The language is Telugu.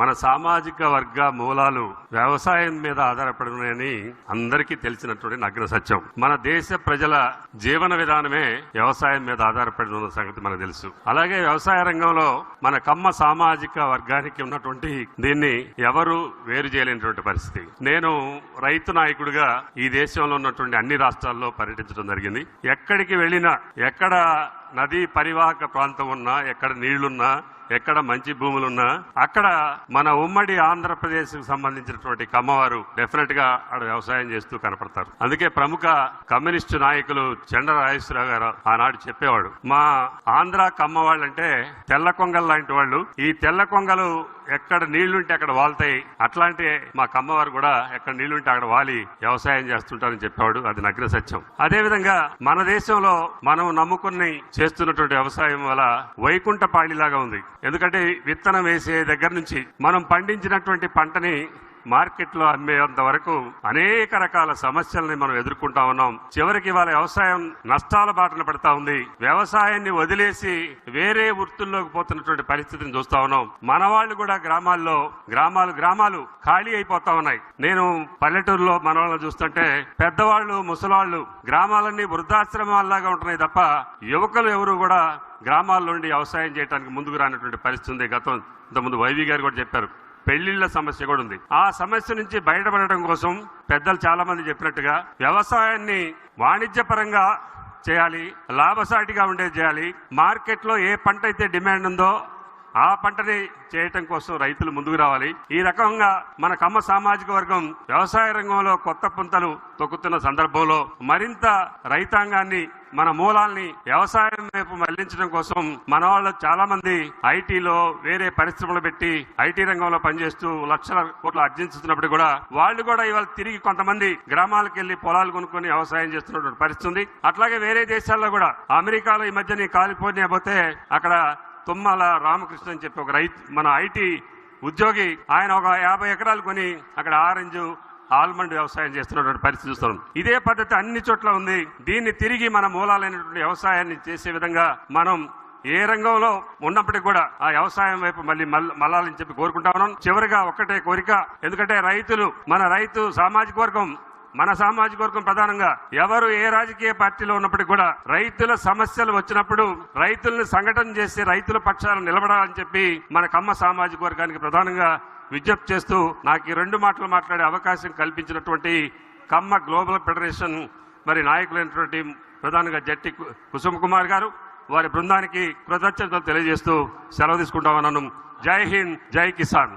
మన సామాజిక వర్గ మూలాలు వ్యవసాయం మీద ఆధారపడినాయని అందరికీ తెలిసినటువంటి నగ్న సత్యం. మన దేశ ప్రజల జీవన విధానమే వ్యవసాయం మీద ఆధారపడి ఉన్న సంగతి మనకు తెలుసు. అలాగే వ్యవసాయ రంగంలో మన కమ్మ సామాజిక వర్గానికి ఉన్నటువంటి దీన్ని ఎవరు వేరు చేయలేనటువంటి పరిస్థితి. నేను రైతు నాయకుడిగా ఈ దేశంలో ఉన్నటువంటి అన్ని రాష్ట్రాల్లో పర్యటించడం జరిగింది. ఎక్కడికి వెళ్ళినా ఎక్కడ నదీ పరివాహక ప్రాంతం ఉన్నా ఎక్కడ నీళ్ళున్నా ఎక్కడ మంచి భూములున్నా అక్కడ మన ఉమ్మడి ఆంధ్రప్రదేశ్కు సంబంధించినటువంటి కమ్మవారు డెఫినెట్గా ఆడ వ్యవసాయం చేస్తూ కనపడతారు. అందుకే ప్రముఖ కమ్యూనిస్టు నాయకులు చెండ రాజేశ్వరరావు గారు ఆనాడు చెప్పేవాడు మా ఆంధ్ర కమ్మవాళ్ళంటే తెల్ల కొంగలు లాంటి వాళ్ళు. ఈ తెల్ల కొంగలు ఎక్కడ నీళ్ళుంటే అక్కడ వాళ్తాయి. అట్లాంటి మా కమ్మవారు కూడా ఎక్కడ నీళ్ళుంటే అక్కడ వాలి వ్యవసాయం చేస్తుంటారని చెప్పేవాడు. అది నగ్న సత్యం. అదే విధంగా మన దేశంలో మనం నమ్ముకుని చేస్తున్నటువంటి వ్యవసాయం వల్ల వైకుంఠపాళిలాగా ఉంది. ఎందుకంటే విత్తనం వేసే దగ్గర నుంచి మనం పండించినటువంటి పంటని మార్కెట్లో అమ్మేంత వరకు అనేక రకాల సమస్యల్ని మనం ఎదుర్కొంటా ఉన్నాం. చివరికి వాళ్ళ వ్యవసాయం నష్టాల బాటన పడతా ఉంది. వ్యవసాయాన్ని వదిలేసి వేరే వృత్తుల్లోకి పోతున్నటువంటి పరిస్థితిని చూస్తా ఉన్నాం. మన వాళ్ళు కూడా గ్రామాల్లో గ్రామాలు గ్రామాలు ఖాళీ అయిపోతా ఉన్నాయి. నేను పల్లెటూరులో మన వాళ్ళని చూస్తుంటే పెద్దవాళ్ళు ముసలాళ్ళు గ్రామాలన్నీ వృద్ధాశ్రమాల్లాగా ఉంటున్నాయి తప్ప యువకులు ఎవరు కూడా గ్రామాల నుండి వ్యవసాయం చేయడానికి ముందుకు రానటువంటి పరిస్థితి ఉంది. గతం ఇంతకుముందు వైవి గారు కూడా చెప్పారు. పెళ్ళిళ్ళ సమస్య కూడా ఉంది. ఆ సమస్య నుంచి బయటపడటం కోసం పెద్దలు చాలా మంది చెప్పినట్టుగా వ్యవసాయాన్ని వాణిజ్యపరంగా చేయాలి లాభసాటిగా ఉండేది చేయాలి. మార్కెట్లో ఏ పంట అయితే డిమాండ్ ఉందో ఆ పంటని చేయటం కోసం రైతులు ముందుకు రావాలి. ఈ రకంగా మన కమ్మ సామాజిక వర్గం వ్యవసాయ రంగంలో కొత్త పుంతలు తొక్కుతున్న సందర్భంలో మరింత రైతాంగాన్ని మన మూలాల్ని వ్యవసాయం వైపు మళ్ళించడం కోసం మన వాళ్ళు చాలా మంది ఐటీలో వేరే పరిశ్రమలు పెట్టి ఐటీ రంగంలో పనిచేస్తూ లక్షల కోట్లు అర్జించుతున్నప్పుడు కూడా వాళ్ళు కూడా ఇవాళ తిరిగి కొంతమంది గ్రామాలకు వెళ్ళి పొలాలు కొనుక్కొని వ్యవసాయం చేస్తున్నటువంటి పరిస్థితి అట్లాగే వేరే దేశాల్లో కూడా అమెరికాలో ఈ మధ్య కాలిఫోర్నియా పోతే అక్కడ తుమ్మల రామకృష్ణ అని చెప్పి ఒక రైతు మన ఐటీ ఉద్యోగి ఆయన ఒక యాభై ఎకరాలు కొని అక్కడ ఆరెంజ్ ఆల్మండ్ వ్యవసాయం చేస్తున్నటువంటి పరిస్థితి చూస్తున్నాం. ఇదే పద్ధతి అన్ని చోట్ల ఉంది. దీన్ని తిరిగి మన మూలాలైనటువంటి వ్యవసాయాన్ని చేసే విధంగా మనం ఏ రంగంలో ఉన్నప్పటికీ కూడా ఆ వ్యవసాయం వైపు మళ్ళీ మళ్ళాలని చెప్పి కోరుకుంటా ఉన్నాం. చివరిగా ఒక్కటే కోరిక ఎందుకంటే రైతులు మన రైతు సామాజిక వర్గం మన సామాజిక వర్గం ప్రధానంగా ఎవరు ఏ రాజకీయ పార్టీలో ఉన్నప్పటికీ కూడా రైతుల సమస్యలు వచ్చినప్పుడు రైతుల్ని సంఘటన చేసి రైతుల పక్షాలను నిలబడాలని చెప్పి మన కమ్మ సామాజిక వర్గానికి ప్రధానంగా విజ్ఞప్తి చేస్తూ నాకు ఈ రెండు మాటలు మాట్లాడే అవకాశం కల్పించినటువంటి కమ్మ గ్లోబల్ ఫెడరేషన్ మరి నాయకులైనటువంటి ప్రధానంగా జట్టి కుసుమ కుమార్ గారు వారి బృందానికి కృతజ్ఞతలు తెలియజేస్తూ సెలవు తీసుకుంటామన్నాను జై హింద్ జై కిసాన్.